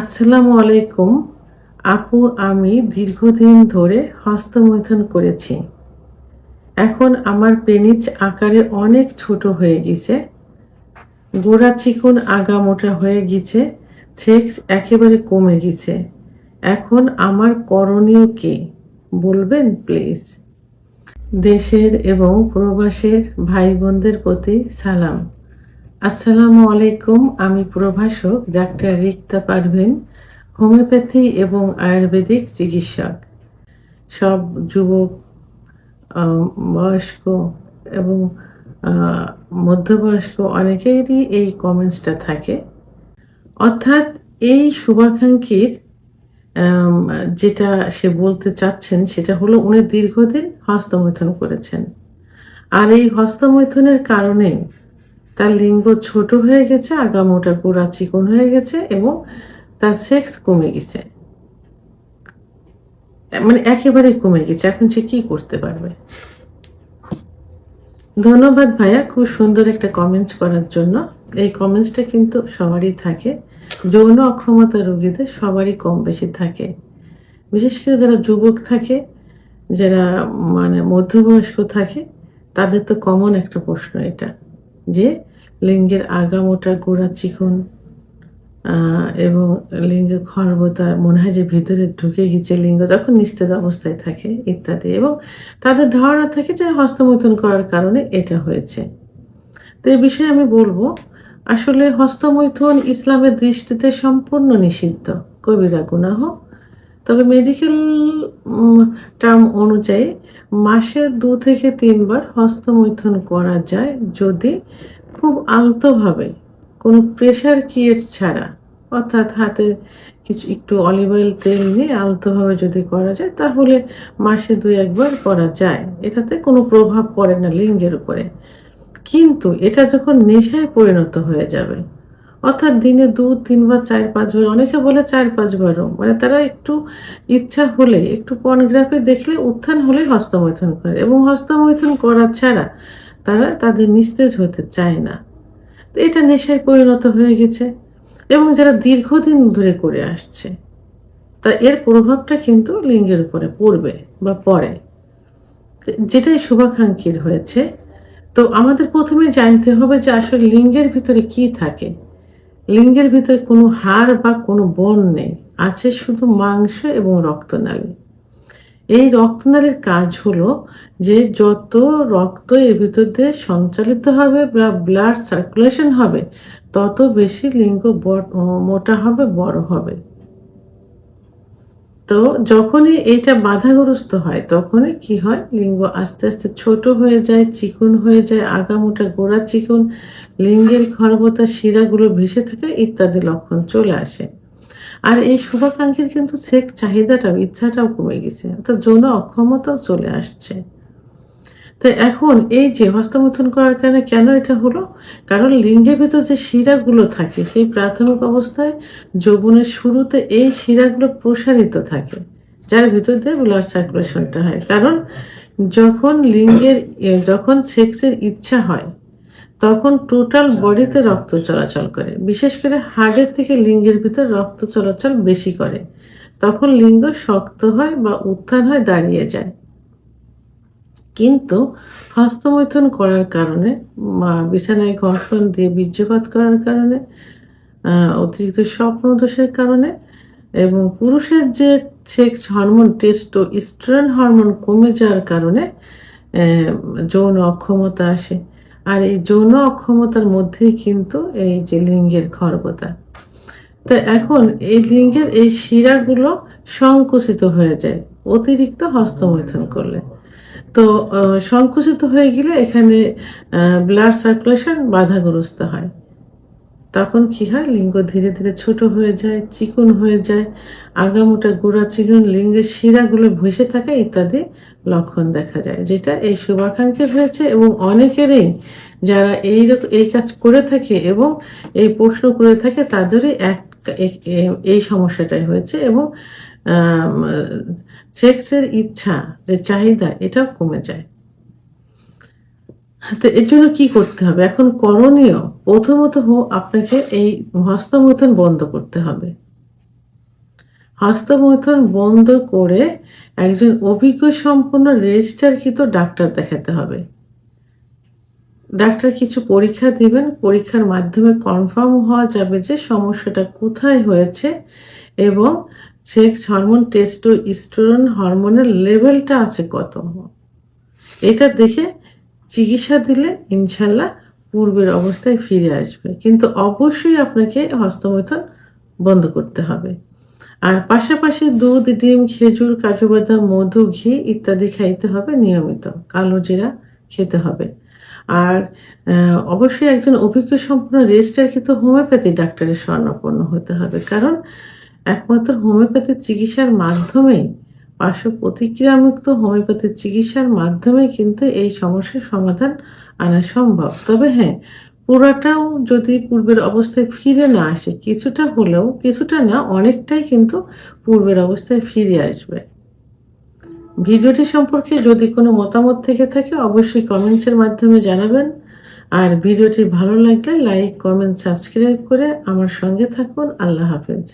আসসালামু আলাইকুম। আপু, আমি দীর্ঘদিন ধরে হস্তমৈথন করেছি। এখন আমার পেনিচ আকারে অনেক ছোট হয়ে গেছে। গোড়া চিকন আগা মোটা হয়ে গেছে। সেক্স একেবারে কমে গেছে। এখন আমার করণীয় কি, বলবেন প্লিজ? দেশের এবং প্রবাসের ভাই বোনদের প্রতি সালাম। আসসালামু আলাইকুম, আমি প্রভাষক ডাক্তার রিক্তা পারভিন, হোমিওপ্যাথি এবং আয়ুর্বেদিক চিকিৎসক। সব যুবক বয়স্ক এবং মধ্যবয়স্ক অনেকেরই এই কমেন্টসটা থাকে। অর্থাৎ এই শুভাকাঙ্ক্ষীর যেটা সে বলতে চাচ্ছেন সেটা হলো উনি দীর্ঘদিন হস্তমৈথন করেছেন। আর এই হস্তমৈথনের কারণে তার লিঙ্গ ছোট হয়ে গেছে, আগামোটা গোড়া চিকন হয়ে গেছে এবং তার সেক্স কমে গেছে। মানে একেবারে কমে গেছে। এখন সে কি করতে পারবে? ধন্যবাদ ভাইয়া, খুব সুন্দর একটা কমেন্টস করার জন্য। এই কমেন্টসটা কিন্তু সবারই থাকে। যৌন অক্ষমতা রোগীদের সবারই কম বেশি থাকে। বিশেষ করে যারা যুবক থাকে, যারা মানে মধ্যবয়স্ক থাকে, তাদের তো কমন একটা প্রশ্ন এটা, যে লিঙ্গের আগামোটা গোড়া চিকন এবং লিঙ্গ খর্বতা মনে হয় যে ভিতরে ঢুকে গেছে। লিঙ্গ যখন নিস্তেজ অবস্থায় থাকে ইত্যাদি, এবং তাদের ধারণা থাকে যে হস্তমৈথুন করার কারণে এটা হয়েছে। তো এই বিষয়ে আমি বলব, আসলে হস্তমৈথুন ইসলামের দৃষ্টিতে সম্পূর্ণ নিষিদ্ধ, কবিরা গুনাহ। তবে মেডিকেল টার্ম অনুযায়ী মাসে দু থেকে তিনবার হস্তমৈথুন করা যায় যদি খুব আলতোভাবে, কোনো প্রেশার ক্রিয়েট ছাড়া। অর্থাৎ হাতে কিছু, একটু অলিভ অয়েল তেল নিয়ে আলতোভাবে যদি করা যায়, তাহলে মাসে দুই একবার করা যায়। এটাতে কোনো প্রভাব পড়ে না লিঙ্গের উপরে। কিন্তু এটা যখন নেশায় পরিণত হয়ে যাবে, অর্থাৎ দিনে দু তিনবার চার পাঁচবার অনেকে বলে চার পাঁচবারও মানে তারা একটু ইচ্ছা হলে, একটু পর্নোগ্রাফি দেখলে উত্থান হলে হস্তমৈথন করে। এবং হস্তমৈথুন করা ছাড়া তারা তাদের নিস্তেজ হতে চায় না। তো এটা নেশায় পরিণত হয়ে গেছে এবং যারা দীর্ঘদিন ধরে করে আসছে, তা এর প্রভাবটা কিন্তু লিঙ্গের উপরে পড়বে বা পড়ে। যেটাই শুভাকাঙ্ক্ষীর হয়েছে, তো আমাদের প্রথমে জানতে হবে যে আসলে লিঙ্গের ভিতরে কি থাকে। লিঙ্গের ভিতরে কোনো হাড় বা কোনো বন নেই, আছে শুধু মাংস এবং রক্তনালী। এই রক্তনালীর কাজ হলো যে যত রক্ত এর ভিতর দিয়ে সঞ্চালিত হবে বা ব্লাড সার্কুলেশন হবে, তত বেশি লিঙ্গ মোটা হবে, বড় হবে। তো যখনই এটা বাধাগ্রস্ত হয়, তখনই কি হয়? লিঙ্গ আস্তে আস্তে ছোট হয়ে যায়, চিকন হয়ে যায়, আগামোটা গোড়া চিকন, লিঙ্গের খর্বতা, শিরাগুলো ভেসে থাকে ইত্যাদি লক্ষণ চলে আসে। আর এই শুভাকাঙ্ক্ষীর কিন্তু সেক চাহিদাটাও, ইচ্ছাটাও কমে গেছে। অর্থাৎ যৌন অক্ষমতাও চলে আসছে। তো এখন এই যে হস্তমৈথুন করার কারণে কেন এটা হলো? কারণ লিঙ্গের ভেতর যে শিরাগুলো থাকে, সেই প্রাথমিক অবস্থায় যৌবনের শুরুতে এই শিরাগুলো প্রসারিত থাকে, যার ভিতর দিয়ে ব্লাড সার্কুলেশনটা হয়। কারণ যখন লিঙ্গের, যখন সেক্সের ইচ্ছা হয় তখন টোটাল বডিতে রক্ত চলাচল করে। বিশেষ করে হাড়ের থেকে লিঙ্গের ভিতর রক্ত চলাচল বেশি করে। তখন লিঙ্গ শক্ত হয় বা উত্থান হয় দাঁড়িয়ে যায়। কিন্তু হস্তমৈথুন করার কারণে বিছানায় ঘর্ষণ দিয়ে বীর্যপাত করার কারণে অতিরিক্ত স্বপ্ন দোষের কারণে এবং পুরুষের যে sex hormone testosterone hormone কমে যাওয়ার কারণে যৌন অক্ষমতা আসে। আর এই যৌন অক্ষমতার মধ্যেই কিন্তু এই যে লিঙ্গের খর্বতা। তো এখন এই লিঙ্গের এই শিরাগুলো সংকুচিত হয়ে যায়, অতিরিক্ত হস্তমৈথন করলে। তো সংকুচিত হয়ে গেলে এখানে ব্লাড সার্কুলেশন বাধাগ্রস্ত হয়। তখন কি হয়? লিঙ্গ ধীরে ধীরে ছোট হয়ে যায়, চিকন হয়ে যায়। আগামোটা গোড়া চিকন লিঙ্গের শিরাগুলো ভেসে থাকে ইত্যাদি লক্ষণ দেখা যায়, যেটা এই শুভাকাঙ্ক্ষী হয়েছে এবং অনেকেরই যারা এই এই কাজ করে থাকে এবং এই প্রশ্ন করে থাকে, তাদেরই এক- এই সমস্যাটাই হয়েছে এবং সেক্সের ইচ্ছা, যে চাহিদা, এটাও কমে যায়। তো এর জন্য কি করতে হবে? এখন করণীয় প্রথমত আপনাকে এই হস্তমৈথুন বন্ধ করতে হবে। হস্তমৈথুন বন্ধ করে একজন অভিজ্ঞ সম্পন্ন রেজিস্টারকৃত ডাক্তার দেখাতে হবে। ডাক্তার কিছু পরীক্ষা দিবেন, পরীক্ষার মাধ্যমে কনফার্ম হওয়া যাবে যে সমস্যাটা কোথায় হয়েছে এবং সেক্স হরমোন টেস্টো ইস্টোরন হরমোনের লেভেলটা আছে কত। এটা দেখে চিকিৎসা দিলে ইনশাল্লাহ পূর্বের অবস্থায় ফিরে আসবে। কিন্তু অবশ্যই আপনাকে হস্তমৈথুন বন্ধ করতে হবে। আর পাশাপাশি দুধ, ডিম, খেজুর, কাজু বাদাম, মধু, ঘি ইত্যাদি খাইতে হবে নিয়মিত। কালো জিরা খেতে হবে। আর অবশ্যই একজন অভিজ্ঞ সম্পূর্ণ রেজিস্টারকৃত হোমিওপ্যাথি ডাক্তারের স্বর্ণাপন্ন হতে হবে। কারণ, একমাত্র হোমিওপ্যাথি চিকিৎসার মাধ্যমেই, পার্শ্ব প্রতিক্রিয়ামুক্ত হোমিওপ্যাথি চিকিৎসার মাধ্যমে কিন্তু এই সমস্যার সমাধান আনা সম্ভব। তবে হ্যাঁ পুরাটাও যদি পূর্বের অবস্থায় ফিরে না আসে, কিছুটা হলেও, কিছুটা না, অনেকটাই কিন্তু পূর্বের অবস্থায় ফিরে আসবে। ভিডিওটি সম্পর্কে যদি কোনো মতামত থেকে থাকে, অবশ্যই কমেন্টসের মাধ্যমে জানাবেন। আর ভিডিওটি ভালো লাগলে লাইক, কমেন্ট, সাবস্ক্রাইব করে আমার সঙ্গে থাকুন। আল্লাহ হাফেজ।